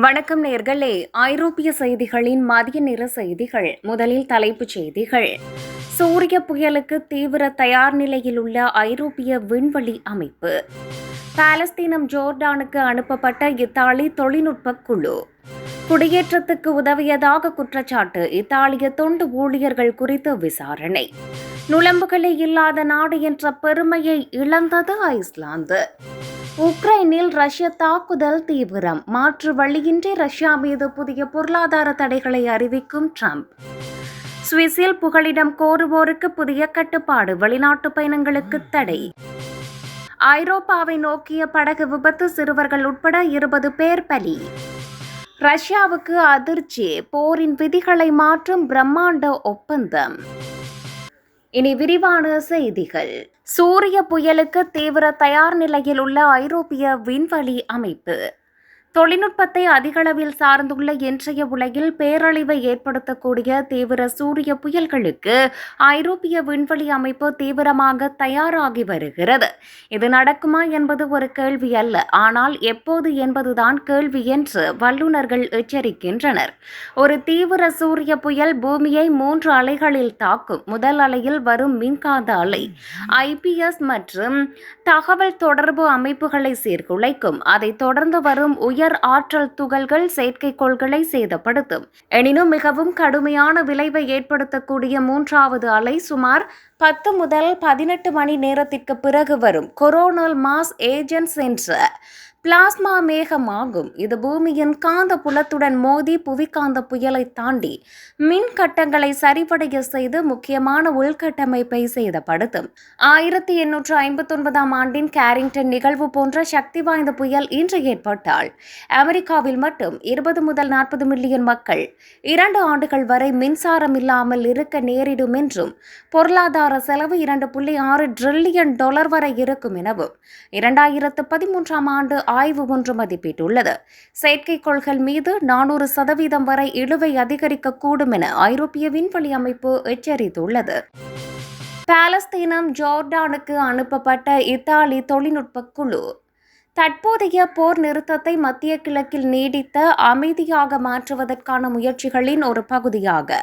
வணக்கம் நேர்களே. ஐரோப்பிய செய்திகளின் மதிய நிற செய்திகள். முதலில் தலைப்புச் செய்திகள். சூரிய புயலுக்கு தீவிர தயார் நிலையில் உள்ள ஐரோப்பிய விண்வெளி அமைப்பு. பாலஸ்தீனம் ஜோர்டானுக்கு அனுப்பப்பட்ட இத்தாலி தொழில்நுட்ப குழு. குடியேற்றத்துக்கு உதவியதாக குற்றச்சாட்டு இத்தாலிய தொண்டு ஊழியர்கள் குறித்து விசாரணை. நுழம்புகளே இல்லாத நாடு என்ற பெருமையை இழந்தது ஐஸ்லாந்து. உக்ரைனில் ரஷ்ய தாக்குதல் தீவிரம். மாற்று வழியின்றி ரஷ்யா மீது புதிய பொருளாதார தடைகளை அறிவிக்கும் ட்ரம்ப். சுவிஸில் புகலிடம் கோருவோருக்கு புதிய கட்டுப்பாடு வெளிநாட்டு பயணங்களுக்கு தடை. ஐரோப்பாவை நோக்கிய படகு விபத்து சிறுவர்கள் உட்பட இருபது பேர் பலி. ரஷ்யாவுக்கு அதிர்ச்சி போரின் விதிகளை மாற்றும் பிரம்மாண்ட ஒப்பந்தம். இனி விரிவான செய்திகள். சூரிய புயலுக்கு தீவிர தயார் நிலையில் உள்ள ஐரோப்பிய விண்வெளி அமைப்பு. தொழில்நுட்பத்தை அதிகளவில் சார்ந்துள்ள இன்றைய உலகில் பேரழிவை ஏற்படுத்தக்கூடிய தீவிர சூரிய புயல்களுக்கு ஐரோப்பிய விண்வெளி அமைப்பு தீவிரமாக தயாராகி வருகிறது. இது நடக்குமா என்பது ஒரு கேள்வி அல்ல. ஆனால் எப்போது என்பதுதான் கேள்வி என்று வல்லுநர்கள் எச்சரிக்கின்றனர். ஒரு தீவிர சூரிய புயல் பூமியை மூன்று அலைகளில் தாக்கும். முதல் அலையில் வரும் மின்காந்த அலை ஐபிஎஸ் மற்றும் தகவல் தொடர்பு அமைப்புகளை சீர்குலைக்கும். அதைத் தொடர்ந்து வரும் உயர் ஆற்றல் துகள்கள் செயற்கைக்கோள்களை சேதப்படுத்தும். எனினும் மிகவும் கடுமையான விளைவை ஏற்படுத்தக்கூடிய மூன்றாவது அலை சுமார் பத்து முதல் பதினெட்டு மணி நேரத்திற்கு பிறகு வரும். கொரோனல் மாஸ் ஏஜென்ட்ஸ் என்ற பிளாஸ்மா மேகமாகும். இது பூமியின் காந்த புலத்துடன் மோதி புவிக்காந்த புயலை தாண்டி மின் கட்டங்களை சரிவடைய செய்து முக்கியமான உள்கட்டமைப்பை சேதப்படுத்தும் ஆயிரத்தி எண்ணூற்று ஐம்பத்தி ஒன்பதாம் ஆண்டின் கேரிங்டன் நிகழ்வு போன்ற சக்தி வாய்ந்த புயல் இன்று ஏற்பட்டால் அமெரிக்காவில் மட்டும் இருபது முதல் நாற்பது மில்லியன் மக்கள் இரண்டு ஆண்டுகள் வரை மின்சாரம் இல்லாமல் இருக்க நேரிடும் என்றும் பொருளாதார செலவு இரண்டு புள்ளி ஆறு ட்ரில்லியன் டாலர் வரை இருக்கும் எனவும் இரண்டாயிரத்து பதிமூன்றாம் ஆண்டு ஆய்வு ஒன்று மதிப்பிட்டுள்ளது. செயற்கைக்கோள்கள் மீது நானூறு சதவீதம் வரை இழுவை அதிகரிக்கக்கூடும் என ஐரோப்பிய விண்வெளி அமைப்பு எச்சரித்துள்ளது. பாலஸ்தீனம் ஜோர்டானுக்கு அனுப்பப்பட்ட இத்தாலி தொழில்நுட்ப குழு தற்போதைய போர் நிறுத்தத்தை மத்திய கிழக்கில் நீடித்த அமைதியாக மாற்றுவதற்கான முயற்சிகளின் ஒரு பகுதியாக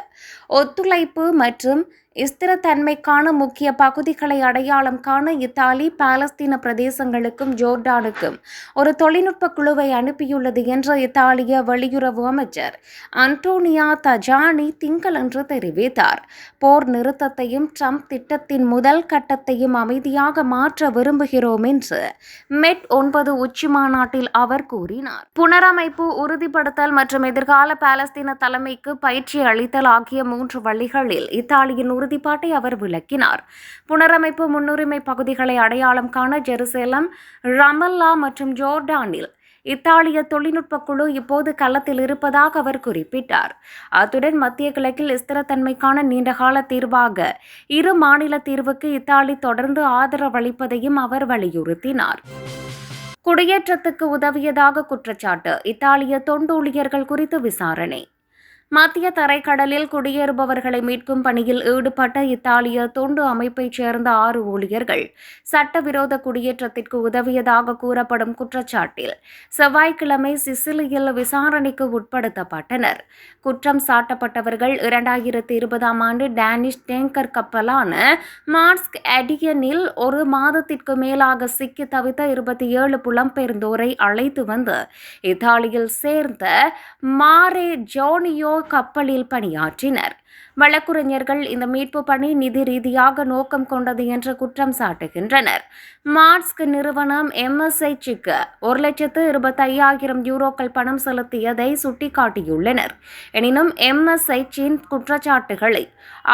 ஒத்துழைப்பு மற்றும் ஸ்திரத்தன்மைக்கான முக்கிய பகுதிகளை அடையாளம் காண இத்தாலி பாலஸ்தீன பிரதேசங்களுக்கும் ஜோர்டானுக்கும் ஒரு தொழில்நுட்ப குழுவை அனுப்பியுள்ளது என்று இத்தாலிய வெளியுறவு அமைச்சர் அன்டோனியா தஜானி திங்களன்று தெரிவித்தார். போர் நிறுத்தத்தையும் ட்ரம்ப் திட்டத்தின் முதல் கட்டத்தையும் அமைதியாக மாற்ற விரும்புகிறோம் என்று மெட் ஒன்பது உச்சி மாநாட்டில் அவர் கூறினார். புனரமைப்பு உறுதிப்படுத்தல் மற்றும் எதிர்கால பாலஸ்தீன தலைமைக்கு பயிற்சி அளித்தல் ஆகிய மூன்று வழிகளில் இத்தாலியின் உறுதிப்பாட்டை அவர் விளக்கினார். புனரமைப்பு முன்னுரிமை பகுதிகளை அடையாளம் காண ஜெருசேலம் ரமல்லா மற்றும் ஜோர்டானில் இத்தாலிய தொழில்நுட்ப குழு இப்போது களத்தில் இருப்பதாக அவர் குறிப்பிட்டார். அத்துடன் மத்திய கிழக்கில் ஸ்திரத்தன்மைக்கான நீண்டகால தீர்வாக இரு மாநில தீர்வுக்கு இத்தாலி தொடர்ந்து ஆதரவளிப்பதையும் அவர் வலியுறுத்தினார். குடியேற்றத்துக்கு உதவியதாக குற்றச்சாட்டு இத்தாலிய தொண்டு ஊழியர்கள் குறித்து விசாரணை. மத்திய தரைக்கடலில் குடியேறுபவர்களை மீட்கும் பணியில் ஈடுபட்ட இத்தாலிய தொண்டு அமைப்பைச் சேர்ந்த ஆறு ஊழியர்கள் சட்டவிரோத குடியேற்றத்திற்கு உதவியதாக கூறப்படும் குற்றச்சாட்டில் செவ்வாய்க்கிழமை சிசிலியில் விசாரணைக்கு உட்படுத்தப்பட்டனர். குற்றம் சாட்டப்பட்டவர்கள் இரண்டாயிரத்தி இருபதாம் ஆண்டு டேனிஷ் டேங்கர் கப்பலான மார்ஸ்க் அடியனில் ஒரு மாதத்திற்கு மேலாக சிக்கி தவித்த இருபத்தி ஏழு புலம்பெயர்ந்தோரை அழைத்து வந்து இத்தாலியில் சேர்ந்த மாரே ஜோனியோ கப்பலில் பணியாற்றினர். வழக்குரைஞர்கள் இந்த மீட்பு பணி நிதி ரீதியாக நோக்கம் கொண்டது என்று குற்றம் சாட்டுகின்றனர். மார்ஸ்க் நிறுவனம் எம்எஸ்ஐச்சிக்கு ஒரு லட்சத்து இருபத்தையாயிரம் யூரோக்கள் பணம் செலுத்தியதை சுட்டிக்காட்டியுள்ளனர். எனினும் எம்எஸ்ஐச்சியின் குற்றச்சாட்டுகளை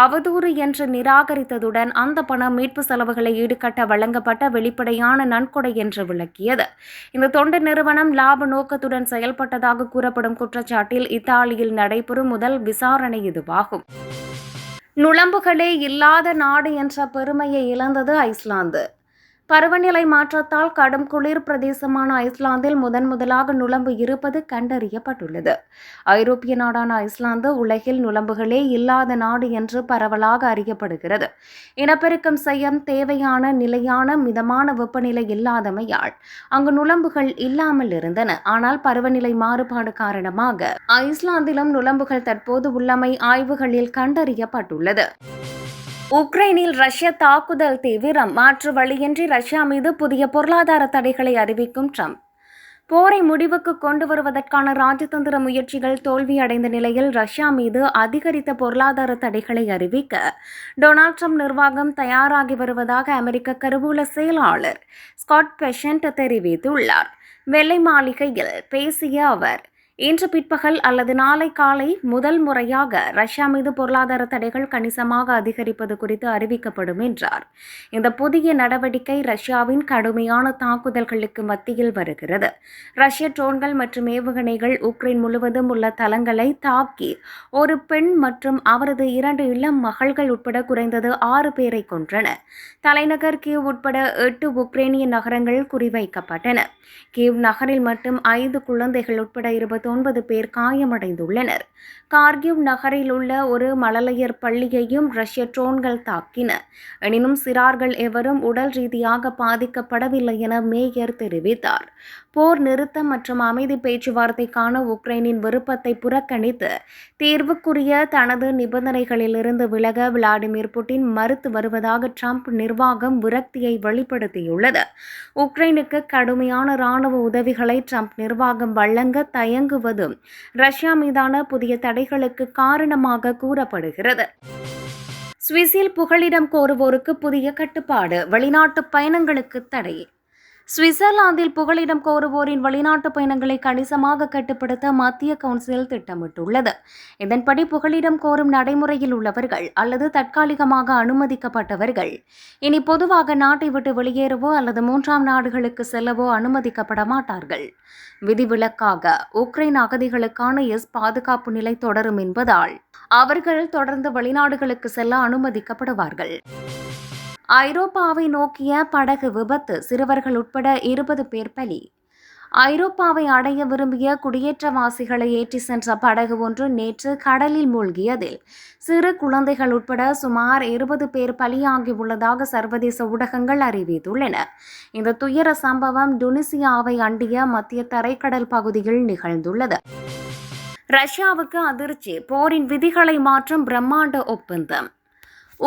அவதூறு என்று நிராகரித்ததுடன் அந்த பணம் மீட்பு செலவுகளை ஈடுகட்ட வழங்கப்பட்ட வெளிப்படையான நன்கொடை என்று விளக்கியது. இந்த தொண்டு நிறுவனம் லாப நோக்கத்துடன் செயல்பட்டதாக கூறப்படும் குற்றச்சாட்டில் இத்தாலியில் நடைபெறும் முதல் விசாரணை இதுவாகும். நுழம்புகளே இல்லாத நாடு என்ற பெருமையை இழந்தது ஐஸ்லாந்து. பருவநிலை மாற்றத்தால் கடும் குளிர் பிரதேசமான ஐஸ்லாந்தில் முதன் முதலாக நுழம்பு இருப்பது கண்டறியப்பட்டுள்ளது. ஐரோப்பிய நாடான ஐஸ்லாந்து உலகில் நுழம்புகளே இல்லாத நாடு என்று பரவலாக அறியப்படுகிறது. இனப்பெருக்கம் செய்ய தேவையான நிலையான மிதமான வெப்பநிலை இல்லாதமையால் அங்கு நுழம்புகள் இல்லாமல் இருந்தன. ஆனால் பருவநிலை மாறுபாடு காரணமாக ஐஸ்லாந்திலும் நுழம்புகள் தற்போது உள்ளமை ஆய்வுகளில் கண்டறியப்பட்டுள்ளது. உக்ரைனில் ரஷ்ய தாக்குதல் தீவிரம் மாற்று வழியின்றி ரஷ்யா மீது புதிய பொருளாதார தடைகளை அறிவிக்கும் ட்ரம்ப். போரை முடிவுக்கு கொண்டு வருவதற்கான ராஜதந்திர முயற்சிகள் தோல்வியடைந்த நிலையில் ரஷ்யா மீது அதிகரித்த பொருளாதார தடைகளை அறிவிக்க டொனால்ட் ட்ரம்ப் நிர்வாகம் தயாராகி வருவதாக அமெரிக்க கருவூல செயலாளர் ஸ்காட் பெஷன்ட் தெரிவித்துள்ளார். வெள்ளை மாளிகையில் பேசிய அவர் இன்று பிற்பகல் அல்லது நாளை காலை முதல் முறையாக ரஷ்யா மீது பொருளாதார தடைகள் கணிசமாக அதிகரிப்பது குறித்து அறிவிக்கப்படும் என்றார். இந்த புதிய நடவடிக்கை ரஷ்யாவின் கடுமையான தாக்குதல்களுக்கு மத்தியில் வருகிறது. ரஷ்ய ட்ரோன்கள் மற்றும் ஏவுகணைகள் உக்ரைன் முழுவதும் உள்ள தளங்களை தாக்கி ஒரு பெண் மற்றும் அவரது இரண்டு இளம் மகள்கள் உட்பட குறைந்தது ஆறு பேரை கொன்றன. தலைநகர் கீவ் உட்பட எட்டு உக்ரைனிய நகரங்கள் குறிவைக்கப்பட்டன. கீவ் நகரில் மட்டும் ஐந்து குழந்தைகள் உட்பட ஒன்பது பேர் காயமடைந்துள்ளனர். கார்கிவ் நகரில் உள்ள ஒரு மழலையர் பள்ளியையும் ரஷ்ய ட்ரோன்கள் தாக்கின. எனினும் சிறார்கள் எவரும் உடல் ரீதியாக பாதிக்கப்படவில்லை என மேயர் தெரிவித்தார். போர் நிறுத்தம் மற்றும் அமைதி பேச்சுவார்த்தைக்கான உக்ரைனின் விருப்பத்தை புறக்கணித்து தீர்வுக்குரிய தனது நிபந்தனைகளிலிருந்து விலக விளாடிமிர் புட்டின் மறுத்து வருவதாக ட்ரம்ப் நிர்வாகம் விரக்தியை வெளிப்படுத்தியுள்ளது. உக்ரைனுக்கு கடுமையான இராணுவ உதவிகளை ட்ரம்ப் நிர்வாகம் வழங்க தயங்கு தயங்குவதும் ரஷ்யா மீதான புதிய தடைகளுக்கு காரணமாக கூறப்படுகிறது. சுவிஸில் புகலிடம் கோருவோருக்கு புதிய கட்டுப்பாடு வெளிநாட்டு பயணங்களுக்கு தடை. சுவிட்சர்லாந்தில் புகலிடம் கோருவோரின் வெளிநாட்டு பயணங்களை கணிசமாக கட்டுப்படுத்த மத்திய கவுன்சில் திட்டமிட்டுள்ளது. இதன்படி புகலிடம் கோரும் நடைமுறையில் உள்ளவர்கள் அல்லது தற்காலிகமாக அனுமதிக்கப்பட்டவர்கள் இனி பொதுவாக நாட்டை விட்டு வெளியேறவோ அல்லது மூன்றாம் நாடுகளுக்கு செல்லவோ அனுமதிக்கப்பட மாட்டார்கள். விதிவிலக்காக உக்ரைன் அகதிகளுக்கான எஸ் பாதுகாப்பு நிலை தொடரும் என்பதால் அவர்கள் தொடர்ந்து வெளிநாடுகளுக்கு செல்ல அனுமதிக்கப்படுவார்கள். ஐரோப்பாவை நோக்கிய படகு விபத்து சிறுவர்கள் உட்பட இருபது பேர் பலி. ஐரோப்பாவை அடைய விரும்பிய குடியேற்றவாசிகளை ஏற்றி சென்ற படகு ஒன்று நேற்று கடலில் மூழ்கியதில் சிறு குழந்தைகள் உட்பட சுமார் இருபது பேர் பலியாகியுள்ளதாக சர்வதேச ஊடகங்கள் அறிவித்துள்ளன. இந்த துயர சம்பவம் டுனிசியாவை அண்டிய மத்திய தரைக்கடல் பகுதியில் நிகழ்ந்துள்ளது. ரஷ்யாவுக்கு அதிர்ச்சி போரின் விதிகளை மாற்றும் பிரம்மாண்ட ஒப்பந்தம்.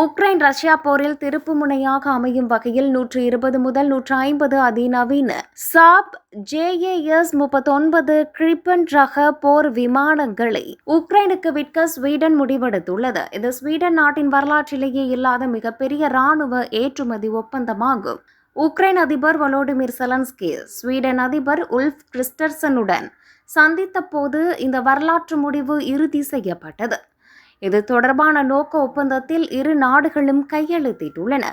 உக்ரைன் ரஷ்யா போரில் திருப்பு முனையாக அமையும் வகையில் நூற்று இருபது முதல் நூற்று ஐம்பது அதிநவீன சாப் ஜேஏஎஸ் முப்பத்தொன்பது கிரிப்பன் ரக போர் விமானங்களை உக்ரைனுக்கு விற்க ஸ்வீடன் முடிவெடுத்துள்ளது. இது ஸ்வீடன் நாட்டின் வரலாற்றிலேயே இல்லாத மிகப்பெரிய ராணுவ ஏற்றுமதி ஒப்பந்தமாகும். உக்ரைன் அதிபர் வலோடிமிர் செலன்ஸ்கி ஸ்வீடன் அதிபர் உல்ஃப் கிறிஸ்டர்சனுடன் சந்தித்த போது இந்த வரலாற்று முடிவு இறுதி செய்யப்பட்டது. இது தொடர்பான நோக்க ஒப்பந்தத்தில் இரு நாடுகளும் கையெழுத்திட்டுள்ளன.